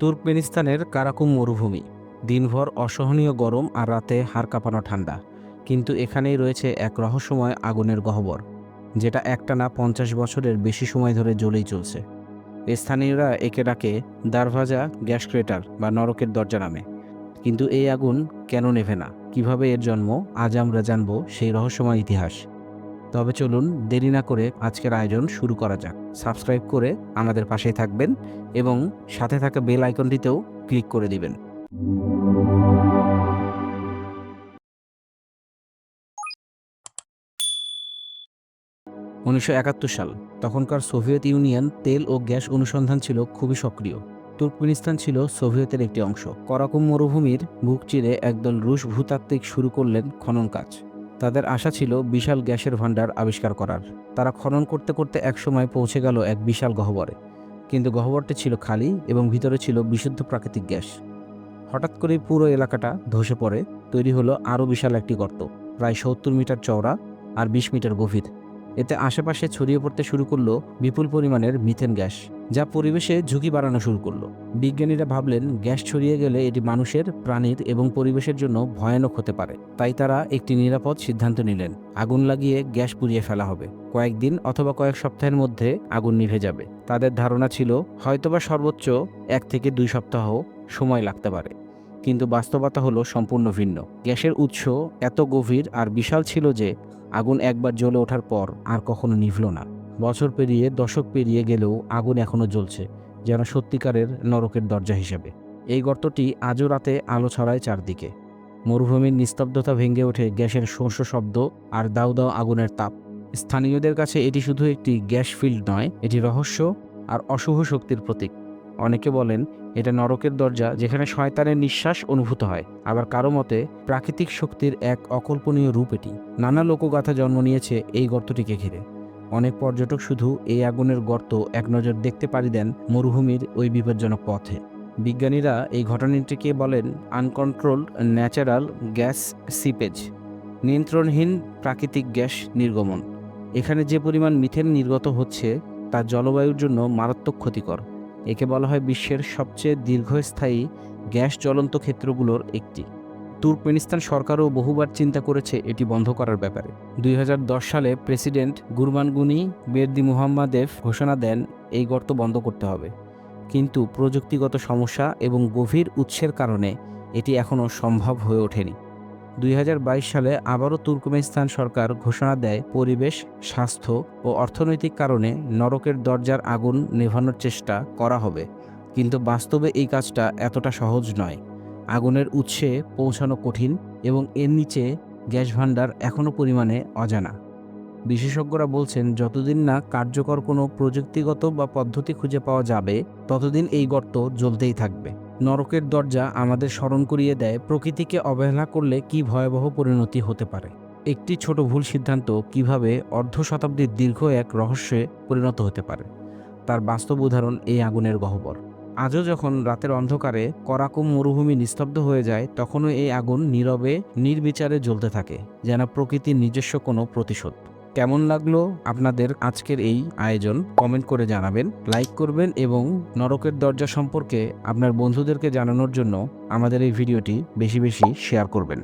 তুর্কমেনিস্তানের Karakum মরুভূমি। দিনভর অসহনীয় গরম আর রাতে হাড় কাঁপানো ঠান্ডা। কিন্তু এখানেই রয়েছে এক রহস্যময় আগুনের গহ্বর, যেটা একটানা পঞ্চাশ বছরের বেশি সময় ধরে জ্বলেই চলছে। স্থানীয়রা একে ডাকে দারভাজা গ্যাস ক্রেটার বা নরকের দরজা নামে। কিন্তু এই আগুন কেন নেভে না? কীভাবে এর জন্ম? আজ আমরা জানব সেই রহস্যময় ইতিহাস। তবে চলুন দেরি না করে আজকের আয়োজন শুরু করা যাক। সাবস্ক্রাইব করে আমাদের পাশেই থাকবেন এবং সাথে থাকা বেল আইকনটিতেও ক্লিক করে দিবেন। উনিশশো একাত্তর সাল, তখনকার সোভিয়েত ইউনিয়ন তেল ও গ্যাস অনুসন্ধান ছিল খুবই সক্রিয়। তুর্কমেনিস্তান ছিল সোভিয়েতের একটি অংশ। করাকুম মরুভূমির বুক চিরে একদল রুশ ভূতাত্ত্বিক শুরু করলেন খনন কাজ। তাদের আশা ছিল বিশাল গ্যাসের ভাণ্ডার আবিষ্কার করার। তারা খনন করতে করতে একসময় পৌঁছে গেল এক বিশাল গহ্বরে। কিন্তু গহ্বরটি ছিল খালি এবং ভিতরে ছিল বিশুদ্ধ প্রাকৃতিক গ্যাস। হঠাৎ করেই পুরো এলাকাটা ধসে পড়ে, তৈরি হলো আরও বিশাল একটি গর্ত, প্রায় সত্তর মিটার চওড়া আর বিশ মিটার গভীর। এতে আশেপাশে ছড়িয়ে পড়তে শুরু করল বিপুল পরিমাণের মিথেন গ্যাস, যা পরিবেশে ঝুঁকি বাড়ানো শুরু করল। বিজ্ঞানীরা ভাবলেন, গ্যাস ছড়িয়ে গেলে এটি মানুষের, প্রাণীর এবং পরিবেশের জন্য ভয়ানক হতে পারে। তাই তারা একটি নিরাপদ সিদ্ধান্ত নিলেন, আগুন লাগিয়ে গ্যাস পুড়িয়ে ফেলা হবে। কয়েকদিন অথবা কয়েক সপ্তাহের মধ্যে আগুন নিভে যাবে। তাদের ধারণা ছিল, হয়তোবা সর্বোচ্চ এক থেকে দুই সপ্তাহ সময় লাগতে পারে। কিন্তু বাস্তবতা হলো সম্পূর্ণ ভিন্ন। গ্যাসের উৎস এত গভীর আর বিশাল ছিল যে আগুন একবার জ্বলে ওঠার পর আর কখনো নিভল না। বছর পেরিয়ে, দশক পেরিয়ে গেলেও আগুন এখনও জ্বলছে, যেন সত্যিকারের নরকের দরজা হিসেবে। এই গর্তটি আজও রাতে আলো ছড়ায় চারদিকে। মরুভূমির নিস্তব্ধতা ভেঙে ওঠে গ্যাসের শোঁস শব্দ আর দাউ দাউ আগুনের তাপ। স্থানীয়দের কাছে এটি শুধু একটি গ্যাস ফিল্ড নয়, এটি রহস্য আর অশুভ শক্তির প্রতীক। অনেকে বলেন, এটা নরকের দরজা যেখানে শয়তানের নিঃশ্বাস অনুভূত হয়। আবার কারও মতে, প্রাকৃতিক শক্তির এক অকল্পনীয় রূপ এটি। নানা লোকগাথা জন্ম নিয়েছে এই গর্তটিকে ঘিরে। অনেক পর্যটক শুধু এই আগুনের গর্ত এক নজর দেখতে পারি দেন মরুভূমির ওই বিপজ্জনক পথে। বিজ্ঞানীরা এই ঘটনাটিকে বলেন, আনকন্ট্রোলড ন্যাচারাল গ্যাস সিপেজ, নিয়ন্ত্রণহীন প্রাকৃতিক গ্যাস নির্গমন। এখানে যে পরিমাণ মিথেন নির্গত হচ্ছে, তা জলবায়ুর জন্য মারাত্মক ক্ষতিকর। একে বলা হয় বিশ্বের সবচেয়ে দীর্ঘস্থায়ী গ্যাস জ্বলন্ত ক্ষেত্রগুলোর একটি। তুর্কমেনিস্তান সরকারও বহুবার চিন্তা করেছে এটি বন্ধ করার ব্যাপারে। দুই হাজার দশ সালে প্রেসিডেন্ট গুরমানগুনি বেরদি মুহাম্মাদেভ ঘোষণা দেন, এই গর্ত বন্ধ করতে হবে। কিন্তু প্রযুক্তিগত সমস্যা এবং গভীর উৎসের কারণে এটি এখনও সম্ভব হয়ে ওঠেনি। দুই হাজার বাইশ সালে আবারও তুর্কমেনিস্তান সরকার ঘোষণা দেয় পরিবেশ, স্বাস্থ্য ও অর্থনৈতিক কারণে নরকের দরজার আগুন নেভানোর চেষ্টা করা হবে। কিন্তু বাস্তবে এই কাজটা এতটা সহজ নয়। আগুনের উৎসে পৌঁছানো কঠিন এবং এর নিচে গ্যাস ভাণ্ডার এখনও পরিমাণে অজানা। বিশেষজ্ঞরা বলছেন, যতদিন না কার্যকর কোনো প্রযুক্তিগত বা পদ্ধতি খুঁজে পাওয়া যাবে, ততদিন এই গর্ত জ্বলতেই থাকবে। নরকের দরজা আমাদের স্মরণ করিয়ে দেয় প্রকৃতিকে অবহেলা করলে কি ভয়াবহ পরিণতি হতে পারে। একটি ছোট ভুল সিদ্ধান্ত কীভাবে অর্ধ শতাব্দীর দীর্ঘ এক রহস্যে পরিণত হতে পারে, তার বাস্তব উদাহরণ এই আগুনের গহ্বর। আজও যখন রাতের অন্ধকারে করাকুম মরুভূমি নিস্তব্ধ হয়ে যায়, তখনও এই আগুন নীরবে, নির্বিচারে জ্বলতে থাকে, যেন প্রকৃতির নিজস্ব কোনো প্রতিশোধ। কেমন লাগল আপনাদের আজকের এই আয়োজন? কমেন্ট করে জানাবেন, লাইক করবেন এবং নরকের দরজা সম্পর্কে আপনার বন্ধুদেরকে জানানোর জন্য আমাদের এই ভিডিওটি বেশি বেশি শেয়ার করবেন।